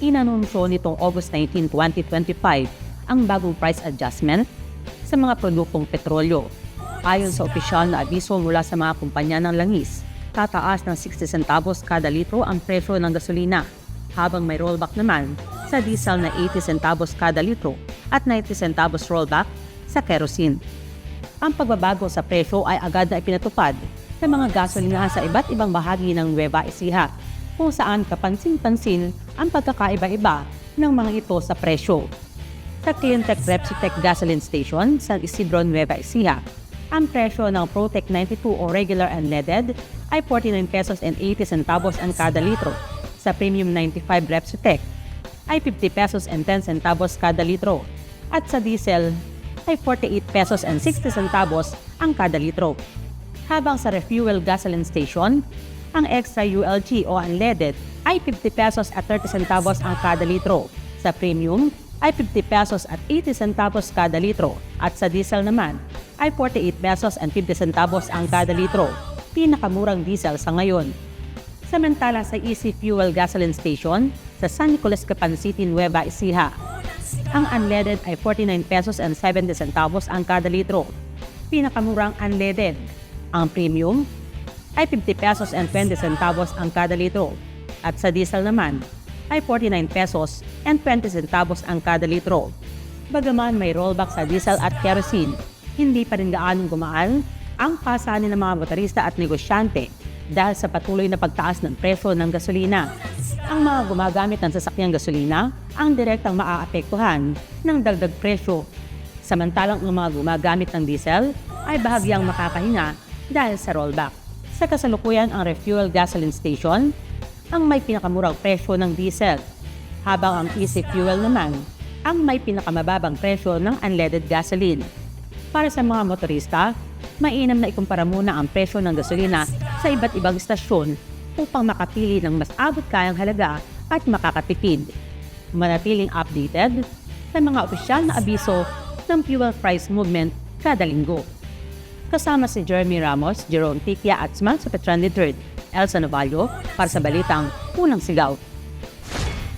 inanunsyo nitong August 19, 2025 ang bagong price adjustment sa mga produktong petrolyo. Ayon sa opisyal na abiso mula sa mga kumpanya ng langis, tataas ng 60 centavos kada litro ang presyo ng gasolina, habang may rollback naman sa diesel na 80 centavos kada litro at 90 centavos rollback sa kerosene. Ang pagbabago sa presyo ay agad na ipinatupad sa mga gasolina sa iba't ibang bahagi ng Nueva Ecija, kung saan kapansin-pansin ang pagkakaiba-iba ng mga ito sa presyo. Sa Cleantech Repsitec Gasoline Station sa Isidro Nueva Ecija, ang presyo ng Protec 92 o regular unleaded ay 49 pesos and 80 centavos ang kada litro. Sa Premium 95 Repsitec ay 50 pesos and 10 centavos kada litro. At sa diesel ay 48 pesos and 60 centavos ang kada litro. Habang sa refuel gasoline station, ang extra ULG o unleaded ay 50 pesos at 30 centavos ang kada litro. Sa premium ay 50 pesos at 80 centavos kada litro. At sa diesel naman ay 48 pesos and 50 centavos ang kada litro. Pinakamurang diesel sa ngayon. Samantala sa Easy Fuel Gasoline Station sa San Nicolas Capan City, Nueva Ecija, ang unleaded ay 49 pesos and 70 centavos ang kada litro. Pinakamurang unleaded. Ang premium ay 50 pesos and 20 centavos ang kada litro. At sa diesel naman ay 49 pesos and 20 centavos ang kada litro. Bagaman may rollback sa diesel at kerosene, hindi pa rin gaanong gumaan ang pasanin ng mga motorista at negosyante dahil sa patuloy na pagtaas ng presyo ng gasolina. Ang mga gumagamit ng sasakyang gasolina ang direktang maaapektuhan ng dagdag presyo. Samantalang ang mga gumagamit ng diesel ay bahagyang makakahinga dahil sa rollback. Sa kasalukuyan ang refuel gasoline station ang may pinakamurang presyo ng diesel, habang ang easy fuel naman ang may pinakamababang presyo ng unleaded gasoline. Para sa mga motorista, mainam na ikumpara muna ang presyo ng gasolina sa iba't ibang istasyon upang makapili ng mas abot kayang halaga at makakatipid. Manatiling updated sa mga opisyal na abiso ng fuel price movement kada linggo. Kasama si Jeremy Ramos, Jerome Tikia at Smal sa Petran III, Elsa Novalio para sa Balitang Unang Sigaw.